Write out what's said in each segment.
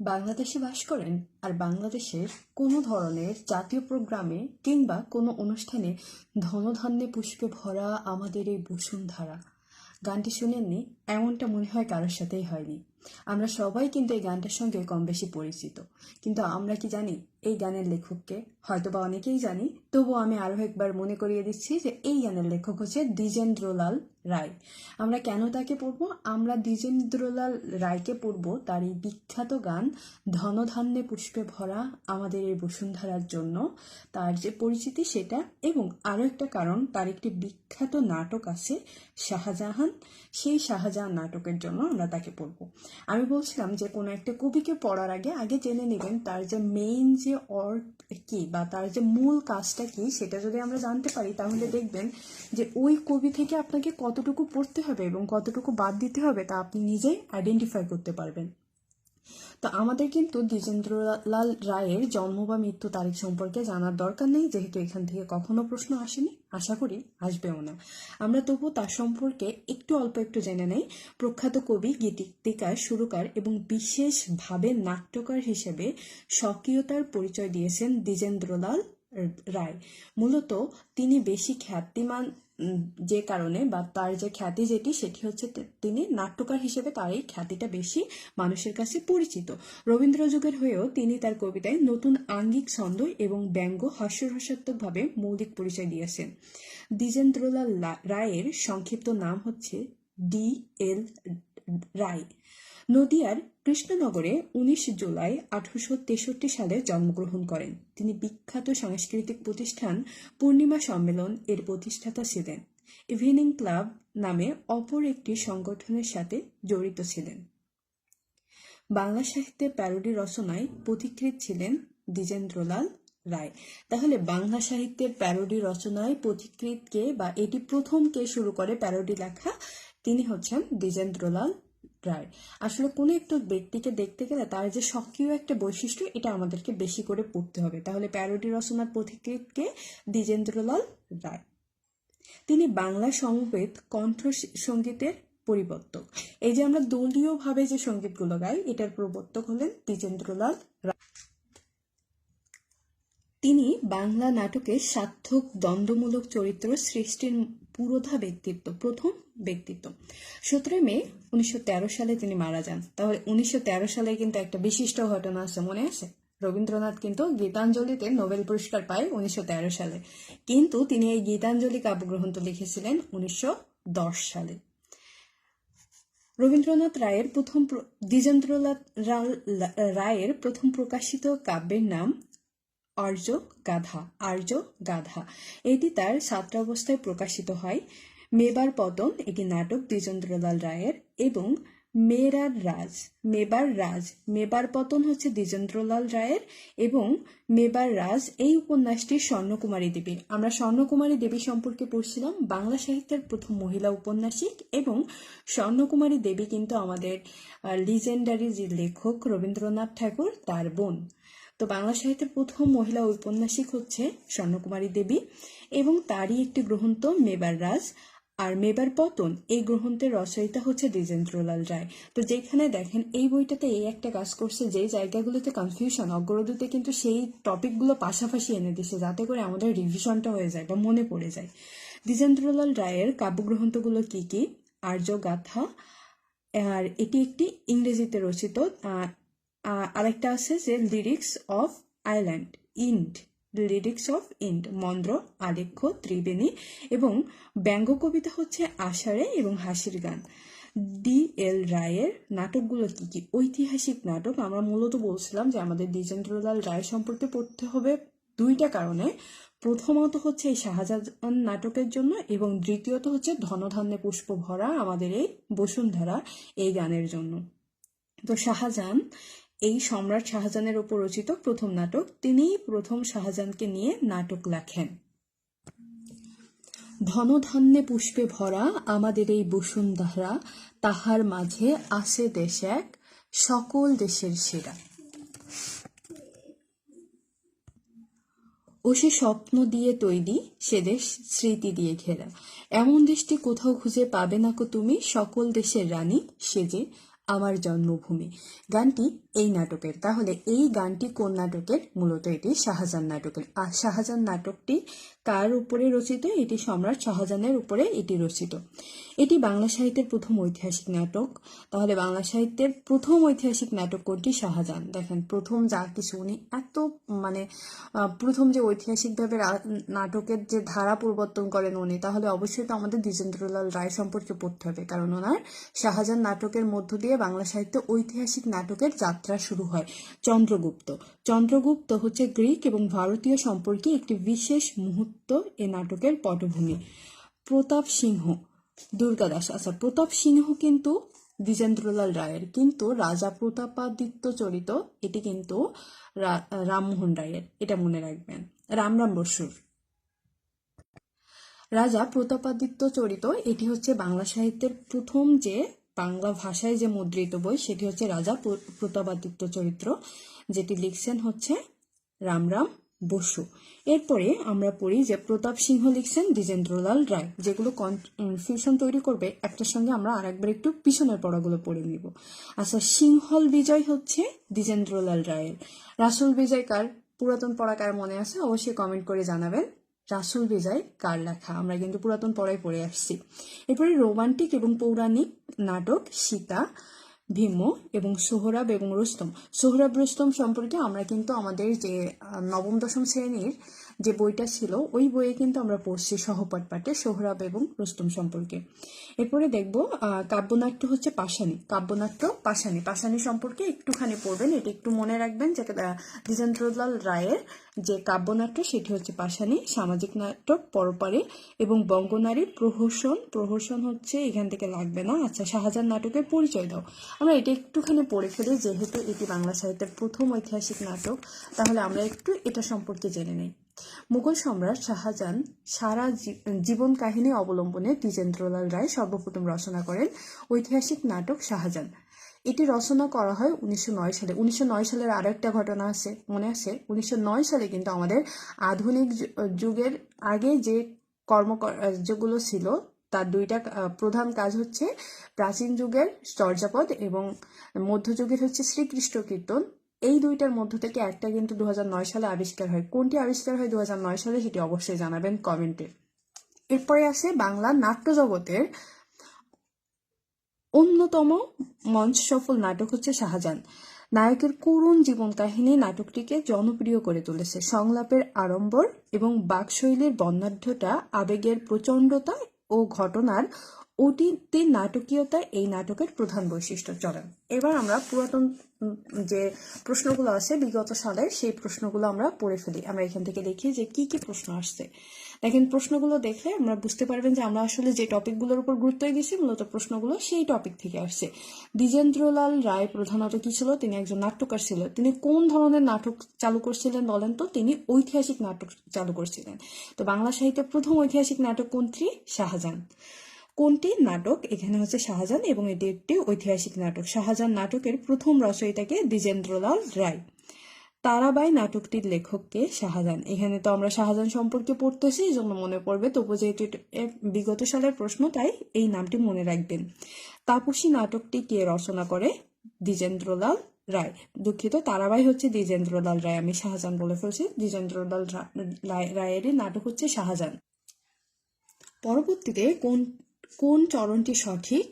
বাংলাদেশে বাস করেন আর বাংলাদেশের কোনো ধরনের জাতীয় প্রোগ্রামে কিংবা কোনো অনুষ্ঠানে ধনধান্যে পুষ্পে ভরা আমাদের এই বসুন্ধরা। গানটি শুনেননি, এমনটা মনে হয় কারোর সাথেই হয়নি। আমরা সবাই কিন্তু এই গানটার সঙ্গে কম বেশি পরিচিত। কিন্তু আমরা কি জানি, এই গানের লেখককে হয়তো বা অনেকেই জানি। তবুও আমি আরও একবার মনে করিয়ে দিচ্ছি যে এই গানের লেখক হচ্ছে দ্বিজেন্দ্রলাল রায়। আমরা কেন তাকে পড়ব? আমরা দ্বিজেন্দ্রলাল রায়কে পড়ব। তার এই বিখ্যাত গান, ধনধান্যে পুষ্পে ভরা আমাদের এই বসুন্ধরার জন্য। তার যে পরিচিতি সেটা এবং আরও একটা কারণ, তার একটি বিখ্যাত নাটক আছে, শাহজাহান। সেই শাহজাহান নাটকের জন্য আমরা তাকে পড়ব। আমি বলছিলাম যে কোনো একটা কবিকে পড়ার আগে আগে জেনে নেবেন তার যে মেইন যে অর্থ কি বা তার যে মূল কাজটা কি, সেটা যদি আমরা জানতে পারি, তাহলে দেখবেন যে ওই কবি থেকে আপনাকে কতটুকু পড়তে হবে এবং কতটুকু বাদ দিতে হবে তা আপনি নিজেই আইডেন্টিফাই করতে পারবেন। তো আমাদের কিন্তু দ্বিজেন্দ্রলাল রায়ের জন্ম বা মৃত্যু তারিখ সম্পর্কে জানার দরকার নেই, যেহেতু এখান থেকে কখনো প্রশ্ন আসেনি, আশা করি আসবেও না। আমরা তবু তার সম্পর্কে একটু অল্প একটু জেনে নেই। প্রখ্যাত কবি গীতিকার, সুরকার এবং বিশেষভাবে নাট্যকার হিসেবে স্বকীয়তার পরিচয় দিয়েছেন দ্বিজেন্দ্রলাল রায়। মূলত তিনি বেশি খ্যাতিমান যে কারণে বা তার যে খ্যাতি যেটি, সেটি হচ্ছে তিনি নাট্যকার হিসেবে তার এই খ্যাতিটা বেশি মানুষের কাছে পরিচিত। রবীন্দ্র যুগের হয়েও তিনি তার কবিতায় নতুন আঙ্গিক ছন্দ এবং ব্যঙ্গ হাস্যরসাত্মকভাবে মৌলিক পরিচয় দিয়েছেন। দ্বিজেন্দ্রলাল রায়ের সংক্ষিপ্ত নাম হচ্ছে ডি এল রায়। নদিয়ার কৃষ্ণনগরে উনিশ জুলাই আঠারোশো তেষট্টি সালে জন্মগ্রহণ করেন। তিনি বিখ্যাত সাংস্কৃতিক প্রতিষ্ঠান পূর্ণিমা সম্মেলন এর প্রতিষ্ঠাতা ছিলেন। ইভিনিং ক্লাব নামে অপর একটি সংগঠনের সাথে জড়িত ছিলেন। বাংলা সাহিত্যে প্যারোডি রচনায় পথিকৃৎ ছিলেন দ্বিজেন্দ্রলাল রায়। তাহলে বাংলা সাহিত্যের প্যারোডি রচনায় পথিকৃৎ কে বা এটি প্রথম কে শুরু করে প্যারোডি লেখা? তিনি হচ্ছেন দ্বিজেন্দ্রলাল রায়। আসলে কোনো একটু ব্যক্তিকে দেখতে গেলে তার যে সক্রিয় একটা বৈশিষ্ট্য, এটা আমাদেরকে বেশি করে পড়তে হবে। তাহলে প্যারোডি রচনার পথিকৃৎকে দ্বিজেন্দ্রলাল রায়। তিনি বাংলা সমবেত কণ্ঠ সঙ্গীতের পরিবর্তক। এই যে আমরা দলীয়ভাবে যে সঙ্গীতগুলো গাই, এটার প্রবর্তক হলেন দ্বিজেন্দ্রলাল রায়। তিনি বাংলা নাটকে সার্থক দ্বন্দ্বমূলক চরিত্র সৃষ্টির পুরোধা ব্যক্তিত্ব, প্রথম ব্যক্তিত্ব। সতেরোই মে উনিশশো তেরো সালে তিনি মারা যান। তাহলে উনিশশো সালে কিন্তু একটা বিশিষ্ট ঘটনা আছে মনে আছে? রবীন্দ্রনাথ কিন্তু গীতাঞ্জলিতে নোবেল পুরস্কার পায় উনিশশো তেরো সালে। কিন্তু তিনি এই গীতাঞ্জলি কাব্যগ্রন্থ লিখেছিলেন উনিশশো দশ সালে। রবীন্দ্রনাথ রায়ের প্রথম দ্বিজেন্দ্রনাথ রায়ের প্রথম প্রকাশিত কাব্যের নাম আর্য গাধা আর্য গাধা। এটি তার ছাত্রাবস্থায় প্রকাশিত হয়। মেবার পতন, একটি নাটক দ্বিজেন্দ্রলাল রায়ের এবং মেরার রাজ। মেবার রাজ, মেবার পতন হচ্ছে দ্বিজেন্দ্রলাল রায়ের এবং মেবার রাজ এই উপন্যাসটি স্বর্ণকুমারী দেবী আমরা স্বর্ণকুমারী দেবী সম্পর্কে পড়ছিলাম, বাংলা সাহিত্যের প্রথম মহিলা উপন্যাসিক এবং স্বর্ণকুমারী দেবী কিন্তু আমাদের লিজেন্ডারি যে লেখক রবীন্দ্রনাথ ঠাকুর, তার বোন। তো বাংলা সাহিত্যের প্রথম মহিলা ঔপন্যাসিক হচ্ছে স্বর্ণকুমারী দেবী এবং তারই একটি গ্রন্থ মেবার রাজ আর মেবার পতন। এই গ্রন্থের রচয়িতা হচ্ছে দ্বিজেন্দ্রলাল রায়। তো যেখানে দেখেন, এই বইটাতে এই একটা কাজ করছে যে জায়গাগুলোতে কনফিউশন অগ্রদূতে কিন্তু সেই টপিকগুলো পাশাপাশি এনে দিছে যাতে করে আমাদের রিভিশনটা হয়ে যায় বা মনে পড়ে যায়। দ্বিজেন্দ্রলাল রায়ের কাব্যগ্রন্থগুলো কি কি? আর্য গাথা, আর এটি একটি ইংরেজিতে রচিত আরেকটা আছে যে lyrics of island and lyrics of end মন্দ্র আলেখ্য, ত্রিবেণী এবং ব্যঙ্গ কবিতা হচ্ছে আষাঢ়ে এবং হাসির গান। ডি এল রায়ের নাটকগুলো কি কি? ঐতিহাসিক নাটক। আমরা মূলত বলছিলাম যে আমাদের দ্বিজেন্দ্রলাল রায় সম্পর্কে পড়তে হবে দুইটা কারণে। প্রথমত হচ্ছে এই শাহজাহান নাটকের জন্য এবং দ্বিতীয়ত হচ্ছে ধনধান্যে পুষ্প ভরা আমাদের এই বসুন্ধরা এই গানের জন্য। তো শাহজাহান এই সম্রাট শাহজাহানের ওপর রচিত প্রথম নাটক, তিনিই প্রথম শাহজাহানকে নিয়ে নাটক লেখেন। ধনধান্যে পুষ্পে ভরা আমাদের এই বসুন্ধরা, তাহার মাঝে আছে দেশ এক, সকল দেশের সেরা। ও সে স্বপ্ন দিয়ে তৈরি, সে দেশ স্মৃতি দিয়ে ঘেরা। এমন দেশটি কোথাও খুঁজে পাবে না কো তুমি, সকল দেশের রানী, সে যে আমার জন্মভূমি। গানটি এই নাটকের। তাহলে এই গানটি কোন নাটকের? মূলত এটি শাহজাহান নাটকের। আর শাহজাহান নাটকটি কার উপরে রচিত? এটি সম্রাট শাহজাহানের উপরে এটি রচিত। এটি বাংলা সাহিত্যের প্রথম ঐতিহাসিক নাটক। তাহলে বাংলা সাহিত্যের প্রথম ঐতিহাসিক নাটক কোনটি? শাহজাহান। দেখেন, প্রথম যা কিছু উনি এত মানে প্রথম যে ঐতিহাসিকভাবে নাটকের যে ধারা পরিবর্তন করেন উনি, তাহলে অবশ্যই তো আমাদের দ্বিজেন্দ্রলাল রায় সম্পর্কে পড়তে হবে। কারণ ওনার শাহজাহান নাটকের মধ্য দিয়ে বাংলা সাহিত্যে ঐতিহাসিক নাটকের যাত্রা শুরু হয়। চন্দ্রগুপ্ত। চন্দ্রগুপ্ত হচ্ছে গ্রিক এবং ভারতীয় সম্পর্কে একটি বিশেষ মুহূর্ত এ নাটকের পটভূমি। প্রতাপ সিংহ। দুর্গাদাস আচ্ছা প্রতাপ সিংহ কিন্তু দ্বিজেন্দ্রলাল রায়ের। কিন্তু রাজা প্রতাপাদিত্য চরিত, এটি কিন্তু রামমোহন রায়ের। এটা মনে রাখবেন। রামরাম বসুর। রাজা প্রতাপাদিত্য চরিত, এটি হচ্ছে বাংলা সাহিত্যের প্রথম যে বাংলা ভাষায় যে মুদ্রিত বই, সেটি হচ্ছে রাজা প্র- প্রতাপাদিত্য চরিত্র, যেটি লিখছেন হচ্ছে রামরাম বসু। এরপরে আমরা পড়ি যে প্রতাপ সিংহ লিখছেন দ্বিজেন্দ্রলাল রায়, যেগুলো কনফিউশন তৈরি করবে। একটার সঙ্গে আমরা আরেকবার একটু পিছনের পড়াগুলো পড়ে নিব। আচ্ছা সিংহল বিজয় হচ্ছে দ্বিজেন্দ্রলাল রায়ের। রাসুল বিজয় কার? পুরাতন পড়া কার মনে আছে? অবশ্যই কমেন্ট করে জানাবেন। রাসুল বিজয় কার লেখা? আমরা কিন্তু পুরাতন পড়ায় পড়ে আসছি। এরপরে রোমান্টিক এবং পৌরাণিক নাটক, সীতা, ভীম এবং সোহরাব এবং রুস্তম। সোহরাব, রুস্তম সম্পর্কে আমরা কিন্তু আমাদের যে নবম, দশম শ্রেণির যে বইটা ছিল, ওই বইয়ে কিন্তু আমরা পড়ছি সহপাঠ পাঠে সোহরাব এবং রুস্তম সম্পর্কে। এরপরে দেখব কাব্যনাট্য হচ্ছে পাশানি কাব্যনাট্য পাশানি পাশানি সম্পর্কে একটুখানি পড়বেন, এটা একটু মনে রাখবেন যে দ্বিজেন্দ্রলাল রায়ের যে কাব্যনাট্য, সেটি হচ্ছে পাশানি সামাজিক নাটক, পরপারে এবং বঙ্গনারী প্রহসন। প্রহসন হচ্ছে, এখান থেকে লাগবে না। আচ্ছা শাহজাহান নাটকের পরিচয় দাও। আমরা এটা একটুখানি পড়ে ফেলি, যেহেতু এটি বাংলা সাহিত্যের প্রথম ঐতিহাসিক নাটক। তাহলে আমরা একটু এটা সম্পর্কে জেনে নেই। মুঘল সম্রাট শাহজাহান সারা জীবন কাহিনী অবলম্বনে দ্বিজেন্দ্রলাল রায় সর্বপ্রথম রচনা করেন ঐতিহাসিক নাটক শাহজাহান। এটি রচনা করা হয় উনিশশো নয় সালে। উনিশশো নয় সালের আরও একটা ঘটনা আছে মনে আছে উনিশশো নয় সালে কিন্তু আমাদের আধুনিক যুগের আগে যে কর্ম যেগুলো ছিল, তার দুইটা প্রধান কাজ হচ্ছে প্রাচীন যুগের চর্যাপদ এবং মধ্যযুগের হচ্ছে শ্রীকৃষ্ণ কীর্তন। এই দুইটার মধ্য থেকে একটা কিন্তু দুহাজার নয় সালে আবিষ্কার হয়। কোনটি আবিষ্কার হয় দুহাজার নয় সালে সেটি অবশ্যই জানাবেন কমেন্টে। এরপরে আসে বাংলা নাট্য জগতের অন্যতম মঞ্চ সফল নাটক হচ্ছে শাহজাহান। নায়কের করুণ জীবন কাহিনী নাটকটিকে জনপ্রিয় করে তুলেছে। সংলাপের আড়ম্বর এবং বাকশৈলীর বর্ণাঢ্যতা আবেগের প্রচণ্ডতা ও ঘটনার অতীতের নাটকীয়তা এই নাটকের প্রধান বৈশিষ্ট্য চলেন এবার আমরা পুরাতন যে প্রশ্নগুলো আছে, বিগত সালের সেই প্রশ্নগুলো আমরা পড়ে ফেলি। আমরা এখান থেকে দেখি যে কি কি প্রশ্ন আসছে। দেখেন, প্রশ্নগুলো দেখলে আমরা বুঝতে পারবেন যে আমরা আসলে যে টপিকগুলোর উপর গুরুত্ব দিয়েছি মূলত প্রশ্নগুলো সেই টপিক থেকে আসছে। দ্বিজেন্দ্রলাল রায় প্রধানত কি ছিল? তিনি একজন নাট্যকার ছিল তিনি কোন ধরনের নাটক চালু করছিলেন বলেন তো? তিনি ঐতিহাসিক নাটক চালু করছিলেন। তো বাংলা সাহিত্যের প্রথম ঐতিহাসিক নাটক কোনটি? শাহজাহান। কোনটি নাটক? এখানে হচ্ছে শাহজাহান এবং এটি একটি ঐতিহাসিক নাটক। শাহজাহান নাটকের প্রথম রচয়িতাকে দ্বিজেন্দ্রলাল রায়। তারাবাই নাটকটির লেখককে শাহজাহান। এখানে তো আমরা শাহজাহান সম্পর্কে পড়তেছি, এই জন্য মনে পড়বে। তবু যেহেতু বিগত সালের প্রশ্ন, তাই এই নামটি মনে রাখবেন। তাপসী নাটকটি কে রচনা করে? দ্বিজেন্দ্রলাল রায়। দুঃখিত তারাবাই হচ্ছে দ্বিজেন্দ্রলাল রায়। আমি শাহজাহান বলে ফেলছি। দ্বিজেন্দ্রলাল রা- রায়- রায়েরই নাটক হচ্ছে শাহজাহান। পরবর্তীতে কোন কোন চরণটি সঠিক?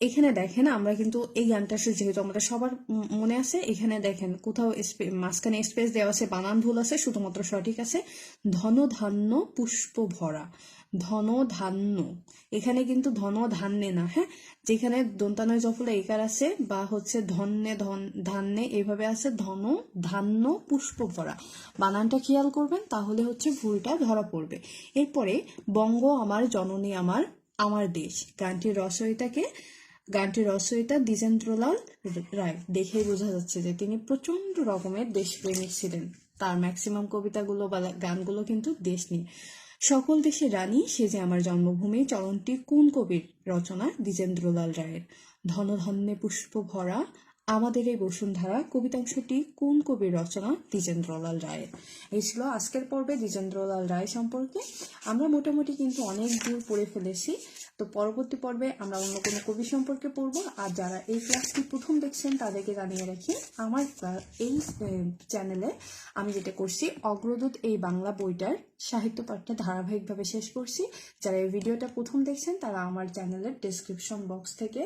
এখানে দেখেন, আমরা কিন্তু এই গানটা যেহেতু আমাদের সবার মনে আছে, এখানে দেখেন কোথাও মাঝখানে স্পেস দেওয়া আছে, বানান ভুল আছে, শুধুমাত্র সঠিক আছে ধন ধান্য পুষ্প ভরা ধন ধান্য এখানে কিন্তু ধন ধান্যে না হ্যাঁ? যেখানে দন্তানয় জফলে একার আছে, বা হচ্ছে ধন্যে ধন, ধান্যে এইভাবে আছে ধন ধান্য পুষ্প ভরা বানানটা খেয়াল করবেন, তাহলে হচ্ছে ভুলটা ধরা পড়বে। এরপরে, বঙ্গ আমার, জননী আমার আমার দেশ। গানটির রচয়িতাকে, গানটির রচয়িতা দ্বিজেন্দ্রলাল রায়। দেখেই বোঝা যাচ্ছে যে তিনি প্রচণ্ড রকমের দেশপ্রেমিক ছিলেন। তার ম্যাক্সিমাম কবিতাগুলো বা গানগুলো কিন্তু দেশ নিয়ে। সকল দেশের রানী, সে যে আমার জন্মভূমি চরণটি কোন কবির রচনা? দ্বিজেন্দ্রলাল রায়ের। ধনধন্যে পুষ্প ভরা আমাদের এই বসুন্ধরা কবিতাংশটি কোন কবির রচনা? দ্বিজেন্দ্রলাল রায়ের এই ছিল আজকের পর্বে দ্বিজেন্দ্রলাল রায় সম্পর্কে। আমরা মোটামুটি কিন্তু অনেক দূর পড়ে ফেলেছি। তো পরবর্তী পর্বে আমরা অন্য কোনো কবি সম্পর্কে পড়ব। আর যারা এই ক্লাসটি প্রথম দেখছেন, তাদেরকে জানিয়ে রাখি, আমার এই চ্যানেলে আমি যেটা করছি, অগ্রদূত এই বাংলা বইটার সাহিত্য পাঠটা ধারাবাহিকভাবে শেষ করছি। যারা এই ভিডিওটা প্রথম দেখছেন, তারা আমার চ্যানেলের ডেসক্রিপশন বক্স থেকে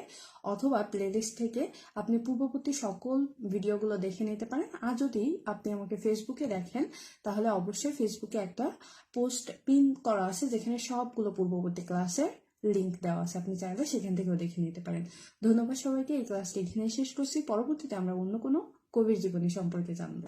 অথবা প্লেলিস্ট থেকে আপনি পূর্ববর্তী সকল ভিডিওগুলো দেখে নিতে পারেন। আর যদি আপনি আমাকে ফেসবুকে দেখেন, তাহলে অবশ্যই ফেসবুকে একটা পোস্ট পিন করা আছে, যেখানে সবগুলো পূর্ববর্তী ক্লাসের লিংক দেওয়া আছে, আপনি চাইলে সেখান থেকেও দেখে নিতে পারেন। ধন্যবাদ সবাইকে, এই ক্লাসটি এখানে শেষ করছি। পরবর্তীতে আমরা অন্য কোনো কবির জীবনী সম্পর্কে জানব।